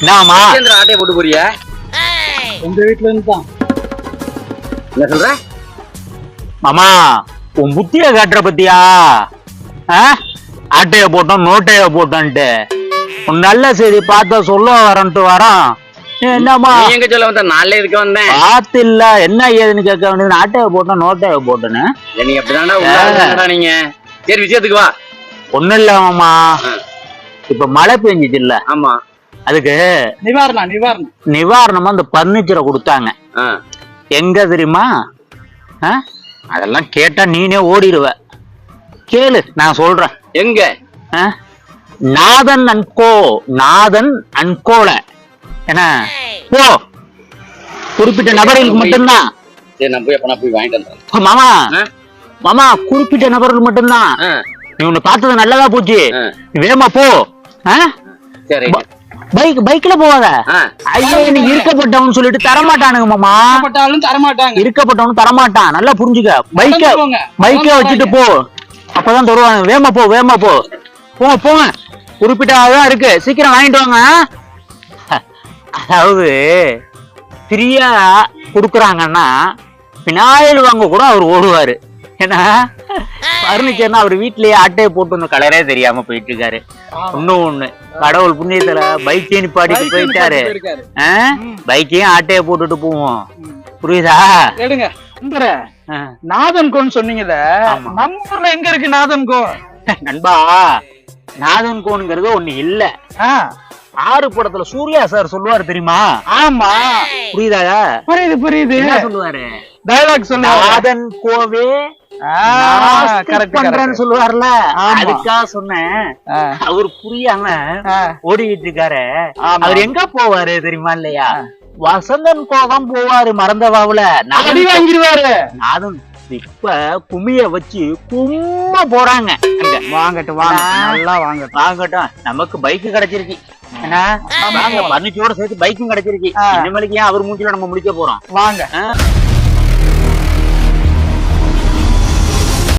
என்னம்மா ஆட்டையை போட்டு போறிய? உங்க வீட்டுல இருந்து. தான் என்ன சொல்ற? மாமா உன் புத்திய காட்டுற பத்தியா? ஆ? ஆட்டைய போட்டோம் நோட்டைய போட்டோன்ட்டு. உன் நல்ல செய்தி பார்த்தா சொல்ல வரன்ட்டு வரோம் என்னம்மா? நீ எங்க சொல்ல வந்த? நாளே இருக்க வந்தேன்? பார்த்து இல்ல என்ன ஏதுன்னு கேட்க வேண்டியது? ஆட்டைய போட்டோம் நோட்டைய போட்டோன்னு. நீ அப்படிதான்டா உள்ளாடா நீங்க. சரி விஷயத்துக்கு வா. ஒண்ணும் இல்ல மாமா. ஆ. இப்ப மழை பெஞ்சிச்சு இல்ல. ஆமா. அதுக்கு நிவாரணம் நிவாரணம். நிவாரணமா அந்த பர்னிச்சரை கொடுத்தாங்க. ஆ. எங்க தெரியுமா? ஆ? அதெல்லாம் கேட்டா நீனே ஓடிடுவ. கேளு நான் சொல்றேன். எங்க? ஆ? நாதன் அன்கோ நாதன் அன்கோல என்ன? போ குறிப்பிட்ட நபர்களுக்கு மட்டும்தான்? சரி நான் போய் அப்ப நான் போய் வாங்கிட்டு வந்துடுறேன். மாமா? மாமா குறிப்பிட்ட நபர்கள் மட்டும்தான்? நீ உன்னை பார்த்தது நல்லதா போச்சு. வேகமா போ? சரி. பைக் பைக்ல போவாத ஐயோ நீ இருக்கப்பட்டவன் சொல்லிட்டு தரமாட்டானுங்க மாமா. பட்டாலும் தரமாட்டாங்க. இருக்கப்பட்டவன் தரமாட்டான். நல்லா புரிஞ்சுக்க. பைக்க. பைக்க வச்சுட்டு போ. அப்பதான் தருவாங்க வேமா போ வேமா போ. போங்க போங்க குறிப்பிட்ட தான் இருக்கு. சீக்கிரம் வாங்கிட்டு வாங்க அதாவது ஃப்ரீயா கொடுக்குறாங்கன்னா பினாயில் வாங்க கூட அவர் ஓடுவாரு. ஏன்னா பர்னிச்சர்னா அவர் வீட்லயே அட்டையை போட்டு ஒன்று கலரே தெரியாம போயிட்டு இருக்காரு இன்னும் ஒண்ணு. கடவுள் புண்ணியத்துல பைக்கே நிப்பாட்டிட்டு போயிட்டாரு? பைக்கையும் ஆட்டையை போட்டுட்டு போவோம். புரியுதா? எடுங்க. நாதன் கோன் சொன்னீங்கல்ல. நம்ம ஊர்ல எங்க இருக்கு நாதன் கோ நண்பா நாதன் கோனுங்கிறது ஒண்ணு இல்ல. ஆறு படத்துல சூர்யா சார் சொல்லுவாரு தெரியுமா? ஆமா. புரியுதா புரியுது புரியுது. என்ன சொல்லுவாரு? டயலாக் சொல்லுங்க நாதன் கோவே சொல்லுவார்ல. அதுக்காக சொன்னேன். அவர் புரியாம ஓடிட்டு இருக்காரு. அவர் எங்க போவாரு தெரியுமா இல்லையா? வசந்தன் கோதான் போவாரு மறந்தவாவுல அடி வாங்கிடுவாரு. நாதன் இப்ப குமிய வச்சு கும்ம போறாங்க. வாங்கட்டும் வாங்க நல்லா வாங்கட்டும். வாங்கட்டும். நமக்கு பைக் கிடைச்சிருக்கு வாங்க பர்னிச்சரோட சேர்த்து பைக்கும் கிடைச்சிருக்கு. இனிமேலுக்கு ஏன் அவர் மூஞ்சில நம்ம முடிக்க போறோம்? வாங்க?